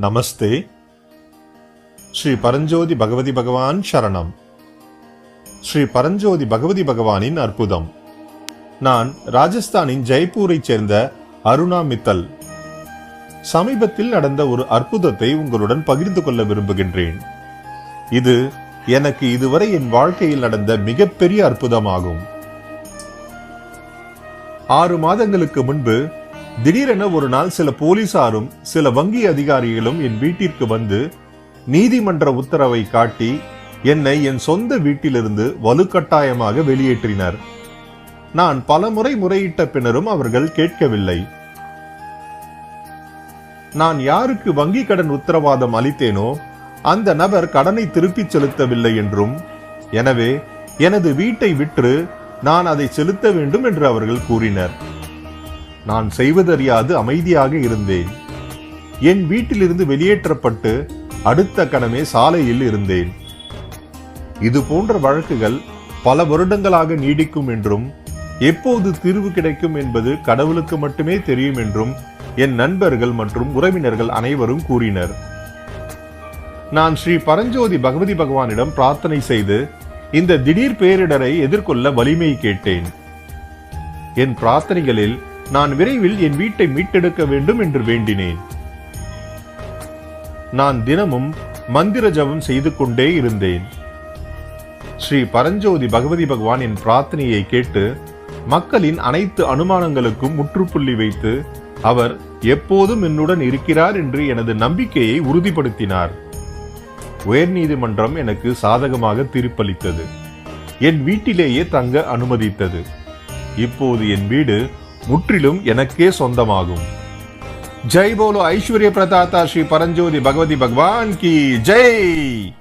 நமஸ்தே. ஸ்ரீ பரஞ்சோதி பகவதி பகவான் சரணம். ஸ்ரீ பரஞ்சோதி பகவதி பகவானின் அற்புதம். நான் ராஜஸ்தானின் ஜெய்ப்பூரைச் சேர்ந்த அருணா மித்தல். சமீபத்தில் நடந்த ஒரு அற்புதத்தை உங்களுடன் பகிர்ந்து கொள்ள விரும்புகின்றேன். இது எனக்கு இதுவரை என் வாழ்க்கையில் நடந்த மிகப்பெரிய அற்புதமாகும். ஆறு மாதங்களுக்கு முன்பு திடீரென ஒரு நாள் சில போலீசாரும் சில வங்கி அதிகாரிகளும் என் வீட்டிற்கு வந்து நீதிமன்ற உத்தரவை காட்டி என்னை என் சொந்த வீட்டிலிருந்து வலுக்கட்டாயமாக வெளியேற்றினர். நான் பலமுறை முறையிட்ட பின்னரும் அவர்கள் கேட்கவில்லை. நான் யாருக்கு வங்கி கடன் உத்தரவாதம் அளித்தேனோ அந்த நபர் கடனை திருப்பிச் செலுத்தவில்லை என்றும் எனவே எனது வீட்டை விற்று நான் அதை செலுத்த வேண்டும் என்று அவர்கள் கூறினர். நான் செய்வதறியாது அமைதியாக இருந்தேன். என் வீட்டிலிருந்து வெளியேற்றப்பட்டு அடுத்த கணமே சாலையில் இருந்தேன். இது போன்ற வழக்குகள் பல வருடங்களாக நீடிக்கும் என்றும் எப்போது தீர்வு கிடைக்கும் என்பது கடவுளுக்கு மட்டுமே தெரியும் என்றும் என் நண்பர்கள் மற்றும் உறவினர்கள் அனைவரும் கூறினர். நான் ஸ்ரீ பரஞ்சோதி பகவதி பகவானிடம் பிரார்த்தனை செய்து இந்த திடீர் பேரிடரை எதிர்கொள்ள வலிமை கேட்டேன். என் பிரார்த்தனைகளில் நான் விரைவில் என் வீட்டை மீட்டெடுக்க வேண்டும் என்று வேண்டினேன். நான் தினமும் மந்திர ஜபம் செய்து கொண்டே இருந்தேன். ஸ்ரீ பரஞ்சோதி பகவதி பகவான் என் பிரார்த்தனையை கேட்டு மக்களின் அனைத்து அனுமானங்களுக்கும் முற்றுப்புள்ளி வைத்து அவர் எப்போதும் என்னுடன் இருக்கிறார் என்று எனது நம்பிக்கையை உறுதிப்படுத்தினார். உயர்நீதிமன்றம் எனக்கு சாதகமாக தீர்ப்பளித்தது. என் வீட்டிலேயே தங்க அனுமதித்தது. இப்போது என் வீடு முற்றிலும் எனக்கே சொந்தமாகும். ஜெய் போலோ ஐஸ்வர்ய பிரதாதா ஸ்ரீ பரஞ்சோதி பகவதி பகவான் கி ஜெய்!